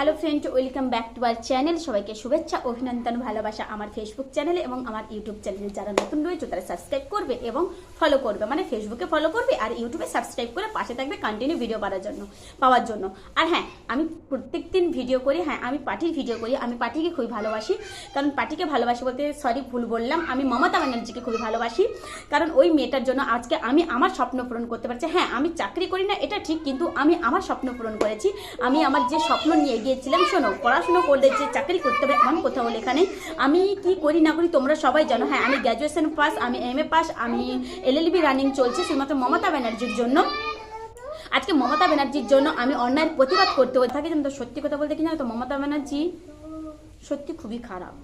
Hello friend welcome back to our channel সবাইকে শুভেচ্ছা, অভিনন্দন, ভালোবাসা আমার ফেসবুক চ্যানেলে এবং আমার ইউটিউব চ্যানেলে যারা নতুন রয়েছে, তারা সাবস্ক্রাইব করবে এবং ফলো করবে। মানে ফেসবুকে ফলো করবে আর ইউটিউবে সাবস্ক্রাইব করে পাশে থাকবে কন্টিনিউ ভিডিও পাওয়ার জন্য পাওয়ার জন্য। আর হ্যাঁ আমি প্রত্যেক দিন ভিডিও করি। হ্যাঁ আমি পার্টির ভিডিও করি। আমি পার্টিকে খুবই ভালোবাসি। কারণ পার্টিকে ভালোবাসি বলতে সরি ভুল বললাম। আমি মমতা ব্যানার্জিকে খুবই ভালোবাসি। কারণ ওই মেয়েটার জন্য আজকে আমি আমার স্বপ্ন পূরণ করতে পারছি। হ্যাঁ আমি চাকরি করি না, এটা ঠিক। কিন্তু আমি আমার স্বপ্ন পূরণ করেছি। আমি আমার যে স্বপ্ন নিয়ে গিয়েছিলাম। শোনো, পড়াশোনা করলে যে চাকরি করতে হবে এমন কোথাও লেখা নেই আমি কি করি না করি তোমরা সবাই জানো। হ্যাঁ আমি গ্র্যাজুয়েশন পাস আমি এম এ পাস আমি এলএলবি রানিং চলছে শুধুমাত্র মমতা ব্যানার্জির জন্য। আজকে মমতা ব্যানার্জির জন্য আমি অন্যায়ের প্রতিবাদ করতে হয়ে থাকি কিন্তু সত্যি কথা বলতে কি জানো তো, মমতা ব্যানার্জি সত্যি খুবই খারাপ।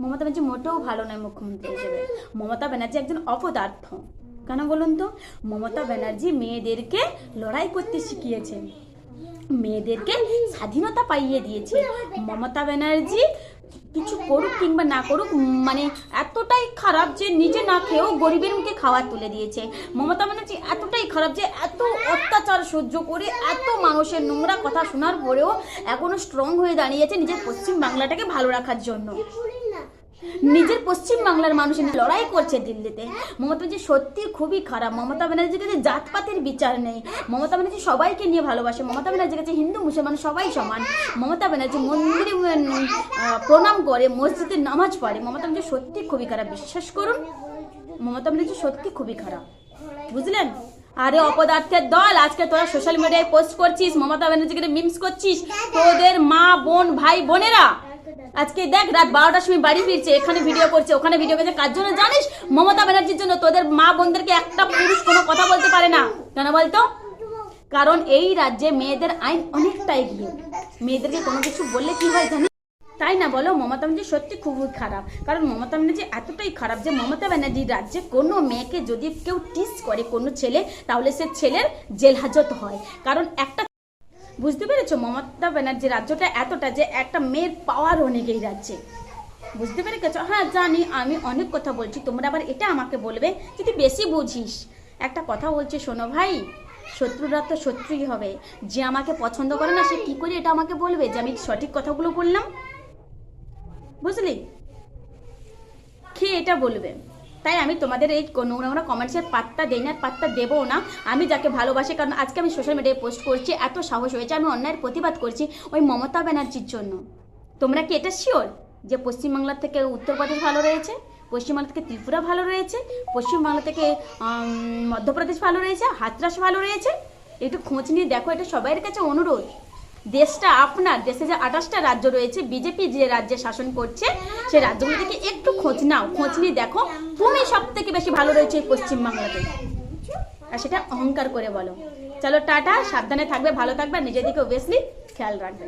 মমতা ব্যানার্জি মোটেও ভালো নয় মুখ্যমন্ত্রী হিসেবে। মমতা ব্যানার্জি একজন অপদার্থ। কেন বলুন তো? মমতা ব্যানার্জি মেয়েদেরকে লড়াই করতে শিখিয়েছে মেয়েদেরকে স্বাধীনতা পাইয়ে দিয়েছে। মমতা ব্যানার্জি কিছু করুক কিংবা না করুক মানে এতটাই খারাপ যে নিজে না খেয়েও গরিবের মুখে খাবার তুলে দিয়েছে। মমতা ব্যানার্জি এতটাই খারাপ যে এত অত্যাচার সহ্য করে এত মানুষের নোংরা কথা শোনার পরেও এখনও স্ট্রং হয়ে দাঁড়িয়েছে নিজের পশ্চিম বাংলাটাকে ভালো রাখার জন্য। নিজের পশ্চিম বাংলার মানুষের লড়াই করছে দিল্লিতে। মমতা ব্যানার্জি সত্যি খুবই খারাপ। মমতা ব্যানার্জির কাছে জাতপাতের বিচার নেই। মমতা ব্যানার্জি সবাইকে নিয়ে ভালোবাসে। মমতা ব্যানার্জির কাছে হিন্দু, মুসলমান সবাই সমান। মমতা ব্যানার্জি মন্দিরে প্রণাম করে, মসজিদে নামাজ পড়ে। মমতা ব্যানার্জি সত্যি খুবই খারাপ। বিশ্বাস করুন, মমতা ব্যানার্জি সত্যি খুবই খারাপ। বুঝলেন? আরে অপদার্থের দল, আজকে তোরা সোশ্যাল মিডিয়ায় পোস্ট করছিস, মমতা ব্যানার্জিকে মিমস করছিস। তোদের মা, বোন, ভাই, বোনেরা আজকে দেখ, রাত বারোটার সময় বাড়ি ফিরছে, এখানে ভিডিও করছে, ওখানে ভিডিও করছে। কার জন্য জানিস? মমতা ব্যানার্জির জন্য। তোদের মা বোনদেরকে একটা পুরুষ কোনো কথা বলতে পারে না। কেন বলতো? কারণ এই রাজ্যে মেয়েদের আইন অনেকটা এগিয়ে মেয়েদেরকে কোনো কিছু বললে কি হয় জানিস? তাই না বলো? মমতা ব্যানার্জি সত্যি খুবই খারাপ। কারণ মমতা ব্যানার্জি এতটাই খারাপ যে মমতা ব্যানার্জির রাজ্যে কোনো মেয়েকে যদি কেউ টিস করে কোনো ছেলে, তাহলে সে ছেলের জেল হাজত হয়। কারণ একটা বুঝতে পেরেছ, মমতা ব্যানার্জি রাজ্যটা এতটা যে একটা মেয়ের পাওয়ার অনেক এই রাজ্যে বুঝতে পেরে গেছো হ্যাঁ জানি, আমি অনেক কথা বলছি, তোমরা আবার এটা আমাকে বলবে যদি বেশি বুঝিস। একটা কথা বলছি, শোনো ভাই, শত্রুরা তো শত্রুই হবে। যে আমাকে পছন্দ করে না, সে কী করে এটা আমাকে বলবে যে আমি সঠিক কথাগুলো বললাম? বুঝলি? কে এটা বলবে? তাই আমি তোমাদের এই নোংরা নোংরা কমেন্টসের পাত্তা দেই না, পাত্তা দেবও না। আমি যাকে ভালোবাসি, কারণ আজকে আমি সোশ্যাল মিডিয়ায় পোস্ট করছি, এত সাহস হয়েছে, আমি অন্যায়ের প্রতিবাদ করছি ওই মমতা ব্যানার্জির জন্য। তোমরা কি এটা শিওর যে পশ্চিমবাংলার থেকে উত্তরপ্রদেশ ভালো রয়েছে, পশ্চিমবাংলা থেকে ত্রিপুরা ভালো রয়েছে, পশ্চিমবাংলা থেকে মধ্যপ্রদেশ ভালো রয়েছে, হাতরাস ভালো রয়েছে? একটু খোঁজ নিয়ে দেখো, এটা সবাইয়ের কাছে অনুরোধ। দেশটা, আপনার দেশে যে আঠাশটা রাজ্য রয়েছে, বিজেপি যে রাজ্যে শাসন করছে সেই রাজ্যগুলো থেকে একটু খোঁজ নাও, খোঁজ নিয়ে দেখো তুমি সব থেকে বেশি ভালো রয়েছে এই পশ্চিমবাংলাতে আর সেটা অহংকার করে বলো। চলো টাটা, সাবধানে থাকবে, ভালো থাকবে নিজের দিকে অবভিয়াসলি খেয়াল রাখবে।